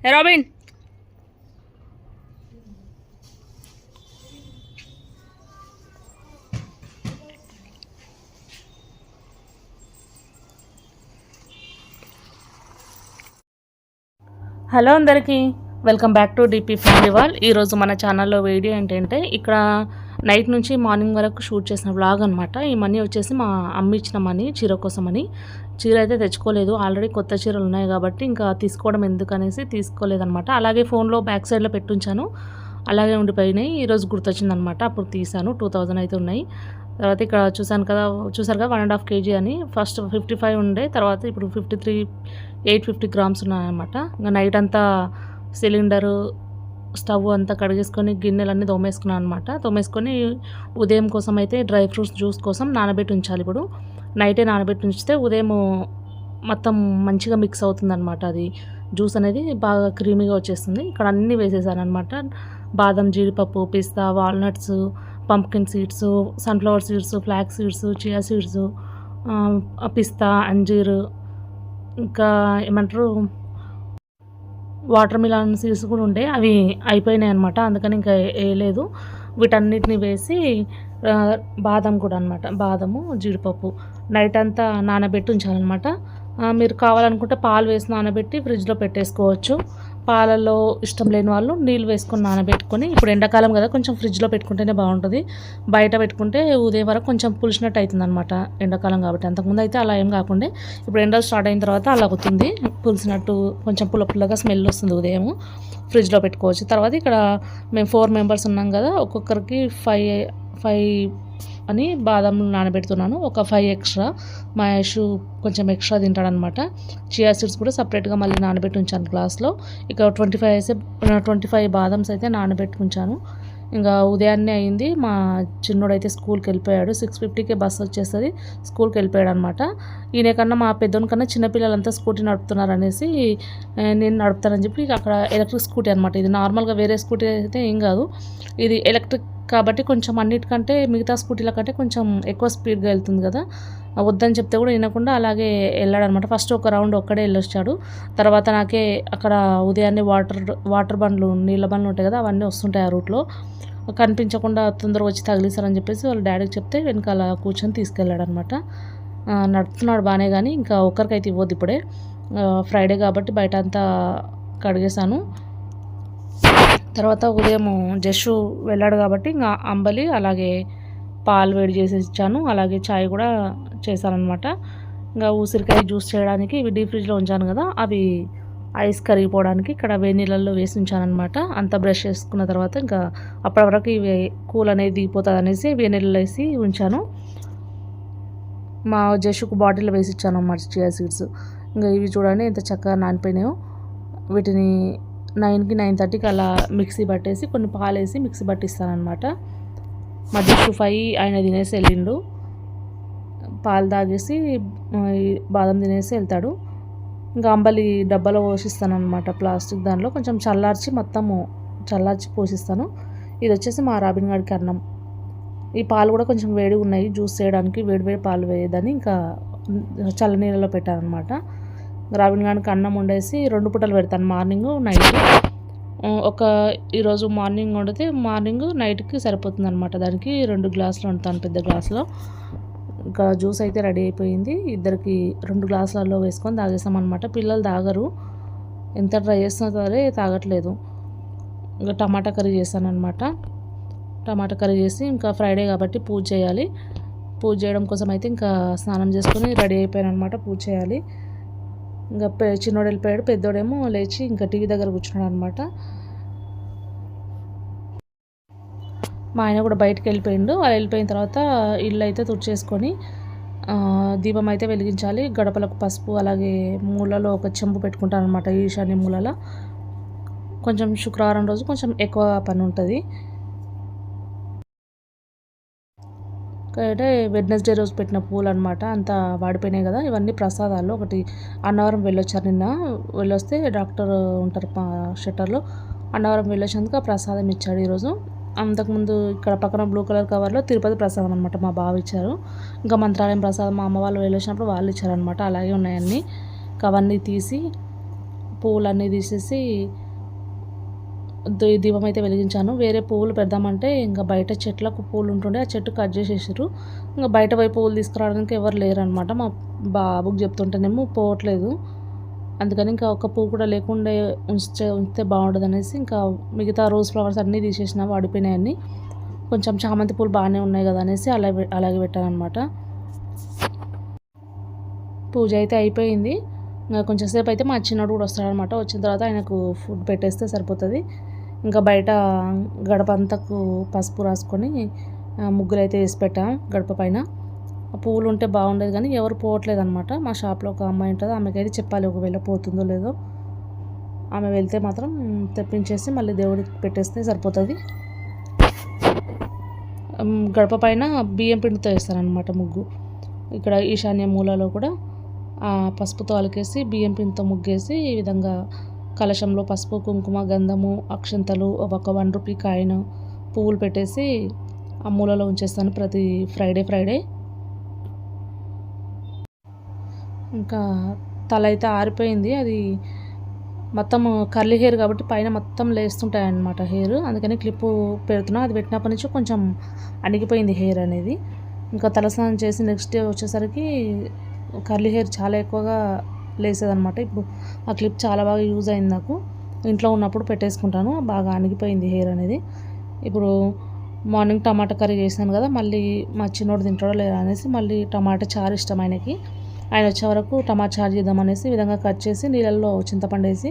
ఏ Robin? Hello అందరికీ welcome back to DP family wall ఈరోజు మన ఛానల్లో వీడియో ఏంటంటే ఇక్కడ నైట్ నుంచి మార్నింగ్ వరకు షూట్ చేసిన వ్లాగ్ అనమాట ఈ మనీ వచ్చేసి మా అమ్మ ఇచ్చిన మనీ చీర కోసమని చీర అయితే తెచ్చుకోలేదు. ఆల్రెడీ కొత్త చీరలు ఉన్నాయి కాబట్టి ఇంకా తీసుకోవడం ఎందుకనేసి తీసుకోలేదనమాట అలాగే ఫోన్లో బ్యాక్ సైడ్లో పెట్టుంచాను. అలాగే ఉండిపోయినాయి. ఈరోజు గుర్తొచ్చిందనమాట అప్పుడు తీసాను. టూ థౌజండ్ అయితే ఉన్నాయి. తర్వాత ఇక్కడ చూశాను కదా చూసారు కదా వన్ అండ్ హాఫ్ కేజీ అని. ఫస్ట్ ఫిఫ్టీ ఫైవ్ ఉండే తర్వాత ఇప్పుడు fifty three eight fifty grams ఉన్నాయన్నమాట. ఇంకా నైట్ అంతా సిలిండరు స్టవ్ అంతా కడిగేసుకొని గిన్నెలన్నీ తోమేసుకున్నాను అనమాట తోమేసుకొని ఉదయం కోసం అయితే డ్రై ఫ్రూట్స్ జ్యూస్ కోసం నానబెట్టి ఉంచాలి ఇప్పుడు. నైటే నానబెట్టి ఉంచితే ఉదయం మొత్తం మంచిగా మిక్స్ అవుతుంది అది. జ్యూస్ అనేది బాగా క్రీమీగా వచ్చేస్తుంది. ఇక్కడ అన్నీ వేసేసాను అనమాట బాదం జీడిపప్పు పిస్తా walnuts pumpkin seeds sunflower seeds flax seeds chia seeds పిస్తా అంజీర్ ఇంకా ఏమంటారు? వాటర్ మిలాన్ సీడ్స్ కూడా ఉంటాయి అవి అయిపోయినాయి అనమాట అందుకని ఇంకా వేయలేదు. వీటన్నిటిని వేసి బాదం కూడా అనమాట బాదము జీడిపప్పు నైట్ అంతా నానబెట్టి ఉంచాలన్నమాట. మీరు కావాలనుకుంటే పాలు వేసి నానబెట్టి ఫ్రిడ్జ్లో పెట్టేసుకోవచ్చు. పాలల్లో ఇష్టం లేని వాళ్ళు నీళ్ళు వేసుకొని నానబెట్టుకొని ఇప్పుడు ఎండాకాలం కదా కొంచెం ఫ్రిడ్జ్లో పెట్టుకుంటేనే బాగుంటుంది. బయట పెట్టుకుంటే ఉదయం వరకు కొంచెం పులిసినట్టు అవుతుంది అనమాట ఎండాకాలం కాబట్టి. అంతకుముందు అయితే అలా ఏం కాకుండా. ఇప్పుడు ఎండలు స్టార్ట్ అయిన తర్వాత అలా అవుతుంది. పులిసినట్టు కొంచెం పుల్ల పుల్లగా స్మెల్ వస్తుంది ఉదయం. ఫ్రిడ్జ్లో పెట్టుకోవచ్చు. తర్వాత ఇక్కడ మేము ఫోర్ మెంబర్స్ ఉన్నాం కదా ఒక్కొక్కరికి ఫైవ్ ఫైవ్ అని బాదం నానబెడుతున్నాను. ఒక ఫైవ్ ఎక్స్ట్రా మా యశు కొంచెం ఎక్స్ట్రా తింటాడనమాట చియా సీడ్స్ కూడా సపరేట్గా మళ్ళీ నానబెట్టి ఉంచాను గ్లాస్లో ఇక ట్వంటీ ఫైవ్ అయితే ట్వంటీ ఫైవ్ బాదమ్స్ అయితే నానబెట్టి ఉంచాను ఇంకా ఉదయాన్నే అయింది. మా చిన్నోడైతే స్కూల్కి వెళ్ళిపోయాడు. సిక్స్ ఫిఫ్టీకే బస్ వచ్చేస్తుంది. స్కూల్కి వెళ్ళిపోయాడు అనమాట ఈయన కన్నా మా పెద్దోని కన్నా చిన్నపిల్లలంతా స్కూటీ నడుపుతున్నారు అనేసి నేను నడుపుతానని చెప్పి అక్కడ ఎలక్ట్రిక్ స్కూటీ అనమాట ఇది నార్మల్గా వేరే స్కూటీ అయితే ఏం కాదు. ఇది ఎలక్ట్రిక్ కాబట్టి కొంచెం అన్నిటికంటే మిగతా స్కూటీల కంటే కొంచెం ఎక్కువ స్పీడ్గా వెళ్తుంది కదా. వద్దని చెప్తే కూడా వినకుండా అలాగే వెళ్ళాడనమాట. ఫస్ట్ ఒక రౌండ్ ఒక్కడే వెళ్ళొచ్చాడు. తర్వాత నాకే అక్కడ ఉదయాన్నే వాటర్ వాటర్ బండ్లు నీళ్ళ బండ్లు ఉంటాయి కదా అవన్నీ వస్తుంటాయి ఆ రూట్లో. కనిపించకుండా తొందరగా వచ్చి తగిలిస్తారని చెప్పేసి వాళ్ళ డాడీకి చెప్తే వెనకాల కూర్చొని తీసుకెళ్ళాడు అనమాట నడుపుతున్నాడు బాగానే కానీ ఇంకా ఒక్కరికైతే ఇవ్వద్దు ఇప్పుడే. ఫ్రైడే కాబట్టి బయట అంతా కడిగేశాను. తర్వాత ఉదయం జస్సు వెళ్ళాడు కాబట్టి ఇంకా అంబలి అలాగే పాలు వేడి చేసి ఇచ్చాను. అలాగే చాయ్ కూడా చేశానమాట ఇంకా ఉసిరికాయ జ్యూస్ చేయడానికి ఇవి డీప్ ఫ్రిడ్జ్లో ఉంచాను కదా అవి ఐస్ కరిగిపోవడానికి ఇక్కడ వేడి నీళ్ళల్లో వేసి ఉంచానమాట అంతా బ్రష్ చేసుకున్న తర్వాత ఇంకా అప్పటి వరకు ఇవి కూల్ అనేది దిగిపోతుంది అనేసి వేడి నీళ్ళలో వేసి ఉంచాను. మా జస్సుకు బాటిల్లో వేసి ఇచ్చాను అన్నమాట చియా సీడ్స్. ఇంకా ఇవి చూడండి ఎంత చక్కగా నానిపోయినాయో. వీటిని నైన్కి నైన్ థర్టీకి అలా మిక్సీ పట్టేసి కొన్ని పాలు వేసి మిక్సీ పట్టిస్తానమాట మా ఫైవ్ ఆయన తినేసి వెళ్ళిండు. పాలు తాగేసి బాదం తినేసి వెళ్తాడు. ఇంకా అంబలి డబ్బాలో పోషిస్తానమాట ప్లాస్టిక్ దానిలో. కొంచెం చల్లార్చి మొత్తము చల్లార్చి పోషిస్తాను. ఇది వచ్చేసి మా రాబిన్ గారికి అన్నం. ఈ పాలు కూడా కొంచెం వేడి ఉన్నాయి. జ్యూస్ చేయడానికి వేడి వేడి పాలు వేయదని ఇంకా చల్ల నీళ్ళలో పెట్టానమాట రాబిన్ గానికి అన్నం వండేసి రెండు పూటలు పెడతాను మార్నింగ్ నైట్. ఒక ఈరోజు మార్నింగ్ వండితే మార్నింగ్ నైట్కి సరిపోతుంది అనమాట దానికి రెండు గ్లాసులు వండుతాను పెద్ద గ్లాసులో. ఇంకా జ్యూస్ అయితే రెడీ అయిపోయింది. ఇద్దరికి రెండు గ్లాసులలో వేసుకొని తాగేస్తాం అనమాట పిల్లలు తాగరు. ఎంత ట్రై చేస్తున్నా సరే తాగట్లేదు. ఇంకా టమాటా కర్రీ చేస్తాను టమాటా కర్రీ చేసి ఇంకా ఫ్రైడే కాబట్టి పూజ చేయాలి. పూజ చేయడం కోసం అయితే ఇంకా స్నానం చేసుకొని రెడీ అయిపోయాను అనమాట పూజ చేయాలి. ఇంకా చిన్నోడు వెళ్ళిపోయాడు పెద్దోడేమో లేచి ఇంకా టీవీ దగ్గర కూర్చున్నాడు అనమాట మా ఆయన కూడా బయటకు వెళ్ళిపోయిండు. వాళ్ళు వెళ్ళిపోయిన తర్వాత ఇల్లు అయితే తుడిచేసుకొని దీపం అయితే వెలిగించాలి. గడపలకు పసుపు అలాగే మూలలో ఒక చెంబు పెట్టుకుంటాను అనమాట ఈశాన్య మూలలో. కొంచెం శుక్రవారం రోజు కొంచెం ఎక్కువ పని ఉంటుంది. అంటే వెడ్నెస్డే రోజు పెట్టిన పూలు అనమాట అంతా వాడిపోయినాయి కదా. ఇవన్నీ ప్రసాదాలు. ఒకటి అన్నవరం వెళ్ళొచ్చారు నిన్న. వెళ్ళొస్తే డాక్టర్ ఉంటారు మా షట్టర్లో. అన్నవరం వెళ్ళొచ్చినందుకు ఆ ప్రసాదం ఇచ్చాడు ఈరోజు. అంతకుముందు ఇక్కడ పక్కన బ్లూ కలర్ కవర్లో తిరుపతి ప్రసాదం అనమాట మా బావ ఇచ్చారు. ఇంకా మంత్రాలయం ప్రసాదం మా అమ్మ వాళ్ళు వెళ్ళొచ్చినప్పుడు వాళ్ళు ఇచ్చారనమాట అలాగే ఉన్నాయన్నీ ఇంకా అవన్నీ తీసి పూలన్నీ తీసేసి దీపం అయితే వెలిగించాను. వేరే పువ్వులు పెడదామంటే ఇంకా బయట చెట్లకు పూలు ఉంటుండే ఆ చెట్టు కట్ చేసేసారు ఇంకా బయట వైపు పువ్వులు తీసుకురావడానికి ఎవరు లేరు అనమాట మా బాబుకి చెప్తుంటేనేమో పోవట్లేదు. అందుకని ఇంకా ఒక పువ్వు కూడా లేకుండా ఉంచితే ఉంచితే బాగుంటుంది అనేసి ఇంకా మిగతా రోజ్ ఫ్లవర్స్ అన్నీ తీసేసిన వాడిపోయినాయన్నీ. కొంచెం చామంతి పూలు బాగానే ఉన్నాయి కదా అనేసి అలా అలాగే పెట్టాను అనమాట పూజ అయితే అయిపోయింది. కొంచెం సేపు అయితే మా చిన్నోడు కూడా వస్తాడనమాట వచ్చిన తర్వాత ఆయనకు ఫుడ్ పెట్టేస్తే సరిపోతుంది. ఇంకా బయట గడప అంతకు పసుపు రాసుకొని ముగ్గులు అయితే వేసి పెట్టాం గడప పైన. పువ్వులు ఉంటే బాగుండేది కానీ ఎవరు పోవట్లేదు అనమాట మా షాప్లో ఒక అమ్మాయి ఉంటుంది. ఆమెకైతే చెప్పాలి ఒకవేళ పోతుందో లేదో. ఆమె వెళ్తే మాత్రం తెప్పించేసి మళ్ళీ దేవుడికి పెట్టేస్తే సరిపోతుంది. గడప పైన బియ్యం పిండితో వేస్తారనమాట ముగ్గు. ఇక్కడ ఈశాన్య మూలలో కూడా పసుపుతో అలికేసి బియ్యం పిండితో ముగ్గేసి ఈ విధంగా కలశంలో పసుపు కుంకుమ గంధము అక్షంతలు ఒక వన్ రూపీ కాయిన్ పువ్వులు పెట్టేసి ఆ మూలలో ఉంచేస్తాను ప్రతి ఫ్రైడే ఫ్రైడే. ఇంకా తల అయితే ఆరిపోయింది. అది మొత్తం కర్లీ హెయిర్ కాబట్టి పైన మొత్తం లేస్తుంటాయి అన్నమాట హెయిర్. అందుకని క్లిప్పు పెడుతున్నా. అది పెట్టినప్పటి నుంచి కొంచెం అణిగిపోయింది హెయిర్ అనేది. ఇంకా తలస్నానం చేసి నెక్స్ట్ డే వచ్చేసరికి కర్లీ హెయిర్ చాలా ఎక్కువగా లేసేదనమాట ఇప్పుడు ఆ క్లిప్ చాలా బాగా యూజ్ అయింది నాకు. ఇంట్లో ఉన్నప్పుడు పెట్టేసుకుంటాను. బాగా అణిగిపోయింది హెయిర్ అనేది. ఇప్పుడు మార్నింగ్ టమాటా కర్రీ చేశాను కదా మళ్ళీ మా చిన్నోడు తింటాడో లేదా అనేసి మళ్ళీ టమాటా చారు ఇష్టం ఆయనకి. ఆయన వచ్చే వరకు టమాటా చారు చేద్దాం అనేసి ఈ విధంగా కట్ చేసి నీళ్ళల్లో చింతపండు వేసి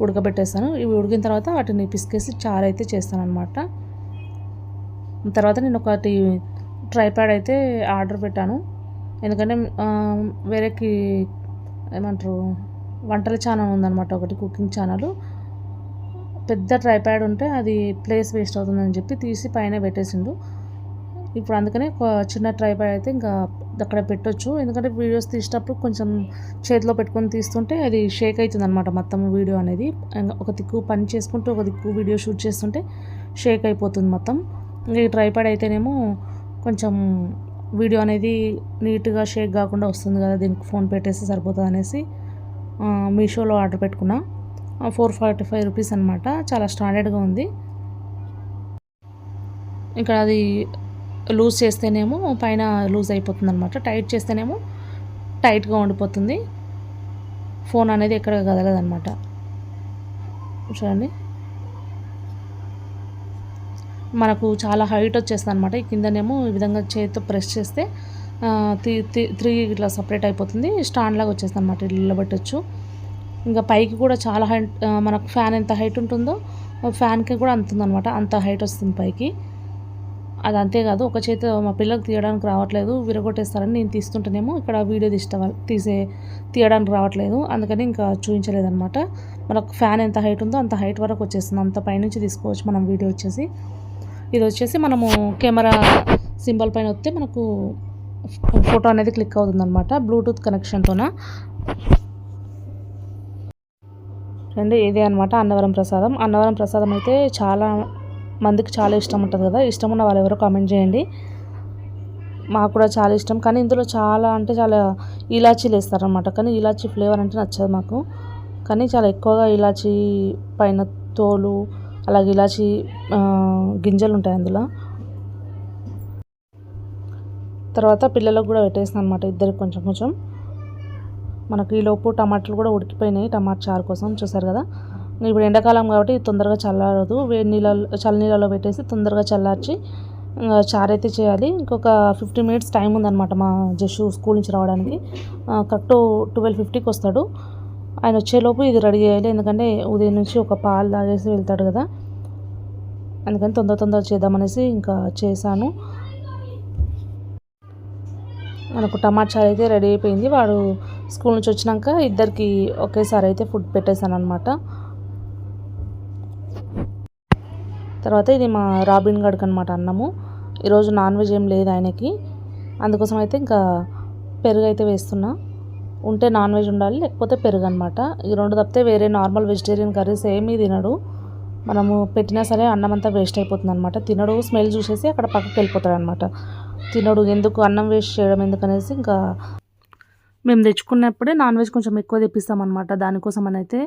ఉడకబెట్టేస్తాను. ఇవి ఉడికిన తర్వాత వాటిని పిసికేసి చారు అయితే చేస్తాను అనమాట తర్వాత నేను ఒకటి ట్రైప్యాడ్ అయితే ఆర్డర్ పెట్టాను. ఎందుకంటే వేరేకి ఏమంటారు వంటల ఛానల్ ఉందన్నమాట ఒకటి కుకింగ్ ఛానల్. పెద్ద ట్రైప్యాడ్ ఉంటే అది ప్లేస్ వేస్ట్ అవుతుందని చెప్పి తీసి పైన పెట్టేసిండు. ఇప్పుడు అందుకనే ఒక చిన్న ట్రైప్యాడ్ అయితే ఇంకా అక్కడ పెట్టొచ్చు. ఎందుకంటే వీడియోస్ తీసేటప్పుడు కొంచెం చేతిలో పెట్టుకొని తీస్తుంటే అది షేక్ అవుతుంది అనమాట మొత్తం వీడియో అనేది. ఇంకా ఒక దిక్కు పని చేసుకుంటూ ఒక దిక్కు వీడియో షూట్ చేస్తుంటే షేక్ అయిపోతుంది మొత్తం. ఇంకా ఈ ట్రైప్యాడ్ అయితేనేమో కొంచెం వీడియో అనేది నీట్గా షేక్ కాకుండా వస్తుంది కదా దీనికి ఫోన్ పెట్టేస్తే సరిపోతుంది అనేసి మీషోలో ఆర్డర్ పెట్టుకున్నా. ఫోర్ ఫార్టీ ఫైవ్ రూపీస్ అనమాట చాలా స్టాండర్డ్గా ఉంది. ఇక్కడ అది లూజ్ చేస్తేనేమో పైన లూజ్ అయిపోతుంది అనమాట టైట్ చేస్తేనేమో టైట్గా ఉండిపోతుంది. ఫోన్ అనేది ఎక్కడ కదలదనమాట చూడండి. మనకు చాలా హైట్ వచ్చేస్తుంది అనమాట ఈ కిందనేమో ఈ విధంగా చేతితో ప్రెస్ చేస్తే త్రీ ఇట్లా సపరేట్ అయిపోతుంది. స్టాండ్ లాగా వచ్చేస్తుంది అనమాట నిలబెట్టచ్చు. ఇంకా పైకి కూడా చాలా హైట్ మనకు ఫ్యాన్ ఎంత హైట్ ఉంటుందో ఫ్యాన్కి కూడా అంత ఉందన్నమాట. అంత హైట్ వస్తుంది పైకి. అది అంతేకాదు ఒక చేతి మా పిల్లలకు తీయడానికి రావట్లేదు విరగొట్టేస్తారని నేను తీస్తుంటేనేమో ఇక్కడ వీడియో తీస్తా తీసే తీయడానికి రావట్లేదు. అందుకని ఇంకా చూపించలేదు అనమాట మనకు ఫ్యాన్ ఎంత హైట్ ఉందో అంత హైట్ వరకు వచ్చేస్తుంది. అంత పైనుంచి తీసుకోవచ్చు మనం వీడియో వచ్చేసి. ఇది వచ్చేసి మనము కెమెరా సింబల్ పైన వస్తే మనకు ఫోటో అనేది క్లిక్ అవుతుంది అనమాట బ్లూటూత్ కనెక్షన్తోన అండి ఇదే అనమాట అన్నవరం ప్రసాదం. అన్నవరం ప్రసాదం అయితే చాలా మందికి చాలా ఇష్టం ఉంటుంది కదా. ఇష్టం ఉన్న వాళ్ళు ఎవరో కామెంట్ చేయండి. మాకు కూడా చాలా ఇష్టం. కానీ ఇందులో చాలా అంటే చాలా ఇలాచీలు వేస్తారనమాట కానీ ఇలాచీ ఫ్లేవర్ అంటే నచ్చదు మాకు. కానీ చాలా ఎక్కువగా ఇలాచీ పైన తోలు అలాగే ఇలాచి గింజలు ఉంటాయి అందులో. తర్వాత పిల్లలకు కూడా పెట్టేస్తాను అనమాట ఇద్దరికి కొంచెం కొంచెం. మనకి ఈలోపు టమాటాలు కూడా ఉడికిపోయినాయి టమాటా చారు కోసం చూసారు కదా. ఇప్పుడు ఎండాకాలం కాబట్టి తొందరగా చల్లారదు. వేడి నీళ్ళలో చల్ల నీళ్ళలో పెట్టేసి తొందరగా చల్లార్చి చారు అయితే చేయాలి. ఇంకొక ఫిఫ్టీ మినిట్స్ టైం ఉందన్నమాట మా జషు స్కూల్ నుంచి రావడానికి. కరెక్ట్ ట్వెల్వ్ ఫిఫ్టీకి వస్తాడు. ఆయన వచ్చేలోపు ఇది రెడీ చేయాలి. ఎందుకంటే ఉదయం నుంచి ఒక పాలు తాగేసి వెళ్తాడు కదా. అందుకని తొందర తొందర చేద్దామనేసి ఇంకా చేశాను. మనకు టమాటా చారు అయితే రెడీ అయిపోయింది. వాడు స్కూల్ నుంచి వచ్చినాక ఇద్దరికి ఒకేసారి అయితే ఫుడ్ పెట్టేశాను అనమాట తర్వాత ఇది మా రాబిన్ గడ్కి అనమాట అన్నము. ఈరోజు నాన్ వెజ్ ఏం లేదు ఆయనకి. అందుకోసం అయితే ఇంకా పెరుగు అయితే వేస్తున్నా. ఉంటే నాన్ వెజ్ ఉండాలి లేకపోతే పెరుగు అనమాట ఈ రెండు తప్పితే వేరే నార్మల్ వెజిటేరియన్ కర్రీస్ ఏమీ తినడు. మనము పెట్టినా సరే అన్నం అంతా వేస్ట్ అయిపోతుంది అనమాట తినడు స్మెల్ చూసేసి అక్కడ పక్కకి వెళ్ళిపోతాడు అనమాట తినడు ఎందుకు అన్నం వేస్ట్ చేయడం ఎందుకనేసి ఇంకా మేము తెచ్చుకున్నప్పుడే నాన్ వెజ్ కొంచెం ఎక్కువ తెప్పిస్తాం అనమాట దానికోసం అని అయితే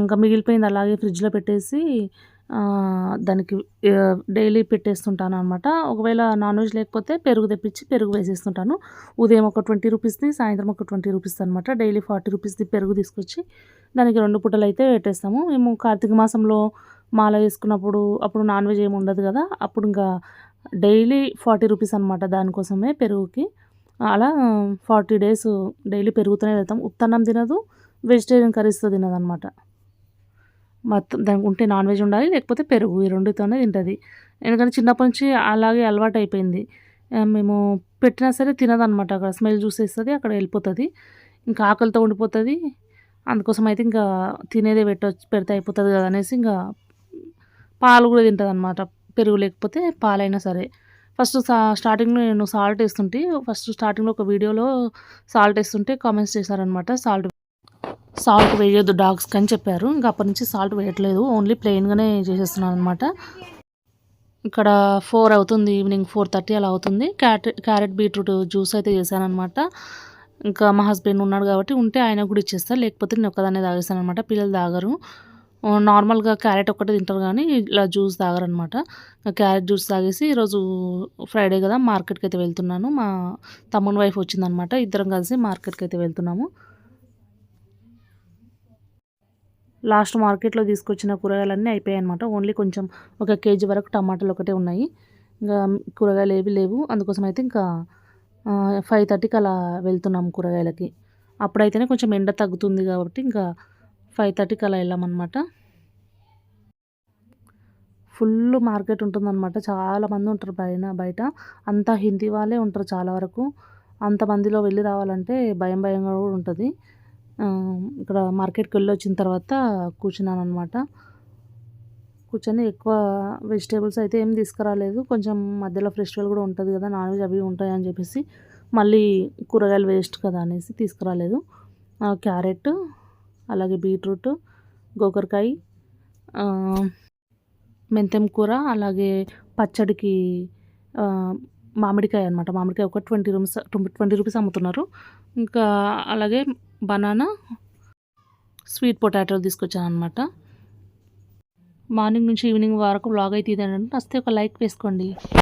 ఇంకా మిగిలిపోయింది అలాగే ఫ్రిడ్జ్లో పెట్టేసి దానికి డైలీ పెట్టేస్తుంటాను అనమాట ఒకవేళ నాన్ వెజ్ లేకపోతే పెరుగు తెప్పించి పెరుగు వేసేస్తుంటాను. ఉదయం ఒక ట్వంటీ రూపీస్ది సాయంత్రం ఒక ట్వంటీ రూపీస్ అనమాట డైలీ ఫార్టీ రూపీస్ది పెరుగు తీసుకొచ్చి దానికి రెండు పూటలు అయితే పెట్టేస్తాము. మేము కార్తీక మాసంలో మాల వేసుకున్నప్పుడు అప్పుడు నాన్ వెజ్ ఏమి ఉండదు కదా అప్పుడు ఇంకా డైలీ ఫార్టీ రూపీస్ అనమాట దానికోసమే పెరుగుకి. అలా ఫార్టీ డేస్ డైలీ పెరుగుతూనే వెళ్తాం. ఉత్తన్నం తినదు వెజిటేరియన్ కర్రీస్తో తినదు అనమాట మొత్తం దానికి ఉంటే నాన్ వెజ్ ఉండాలి లేకపోతే పెరుగు ఈ రెండుతోనే తింటుంది. ఎందుకంటే చిన్నప్పటి నుంచి అలాగే అలవాటు అయిపోయింది మేము పెట్టినా సరే తినదనమాట అక్కడ స్మెల్ చూసేస్తుంది అక్కడ వెళ్ళిపోతుంది. ఇంకా ఆకలితో ఉండిపోతుంది. అందుకోసం అయితే ఇంకా తినేదే పెట్ట పెడితే అయిపోతుంది కదా అనేసి ఇంకా పాలు కూడా తింటుంది అనమాట పెరుగు లేకపోతే పాలైనా సరే. ఫస్ట్ సా స్టార్టింగ్లో నేను సాల్ట్ వేస్తుంటే ఫస్ట్ స్టార్టింగ్లో ఒక వీడియోలో సాల్ట్ వేస్తుంటే కామెంట్స్ చేశారనమాట సాల్ట్ సాల్ట్ వేయొద్దు డాగ్స్కి అని చెప్పారు. ఇంకా అప్పటి నుంచి సాల్ట్ వేయట్లేదు. ఓన్లీ ప్లెయిన్గానే చేసేస్తున్నాను అనమాట ఇక్కడ ఫోర్ అవుతుంది. ఈవినింగ్ ఫోర్ థర్టీ అలా అవుతుంది. క్యారెట్ క్యారెట్ బీట్రూట్ జ్యూస్ అయితే చేశాను అనమాట ఇంకా మా హస్బెండ్ ఉన్నాడు కాబట్టి ఉంటే ఆయన కూడా ఇచ్చేస్తా లేకపోతే నేను ఒక్కదాన్నే తాగేస్తాను అనమాట పిల్లలు తాగరు. నార్మల్గా క్యారెట్ ఒక్కటే తింటారు కానీ ఇలా జ్యూస్ తాగరనమాట క్యారెట్ జ్యూస్ తాగేసి ఈరోజు ఫ్రైడే కదా మార్కెట్కి అయితే వెళ్తున్నాను. మా తమ్ముని వైఫ్ వచ్చిందనమాట ఇద్దరం కలిసి మార్కెట్కి అయితే వెళ్తున్నాము. లాస్ట్ మార్కెట్లో తీసుకొచ్చిన కూరగాయలన్నీ అయిపోయాయి అనమాట ఓన్లీ కొంచెం ఒక కేజీ వరకు టమాటాలు ఒకటే ఉన్నాయి. ఇంకా కూరగాయలు ఏవి లేవు. అందుకోసం అయితే ఇంకా ఫైవ్ థర్టీకి అలా వెళ్తున్నాం కూరగాయలకి. అప్పుడైతేనే కొంచెం ఎండ తగ్గుతుంది కాబట్టి ఇంకా ఫైవ్ థర్టీకి అలా వెళ్ళామన్నమాట. ఫుల్ మార్కెట్ ఉంటుందన్నమాట. చాలా మంది ఉంటారు పైన బయట. అంతా హిందీ వాళ్ళే ఉంటారు చాలా వరకు. అంతమందిలో వెళ్ళి రావాలంటే భయం భయంగా కూడా ఉంటుంది. ఇక్కడ మార్కెట్కి వెళ్ళి వచ్చిన తర్వాత కూర్చున్నాను అనమాట కూర్చొని ఎక్కువ వెజిటేబుల్స్ అయితే ఏం తీసుకురాలేదు. కొంచెం మధ్యలో ఫెస్టివల్ కూడా ఉంటుంది కదా నాన్ వెజ్ అవి ఉంటాయి అని చెప్పేసి మళ్ళీ కూరగాయలు వేస్ట్ కదా అనేసి తీసుకురాలేదు. క్యారెట్ అలాగే బీట్రూట్ గోకరకాయ మెంతెం కూర అలాగే పచ్చడికి మామిడికాయ అనమాట మామిడికాయ ఒక ట్వంటీ రూపీస్ ట్వంటీ రూపీస్ అమ్ముతున్నారు. ఇంకా అలాగే బనానా స్వీట్ పొటాటోలు తీసుకొచ్చాను అనమాట మార్నింగ్ నుంచి ఈవినింగ్ వరకు బ్లాగ్ అయితే ఇదేనండి. వస్తే ఒక లైక్ వేసుకోండి.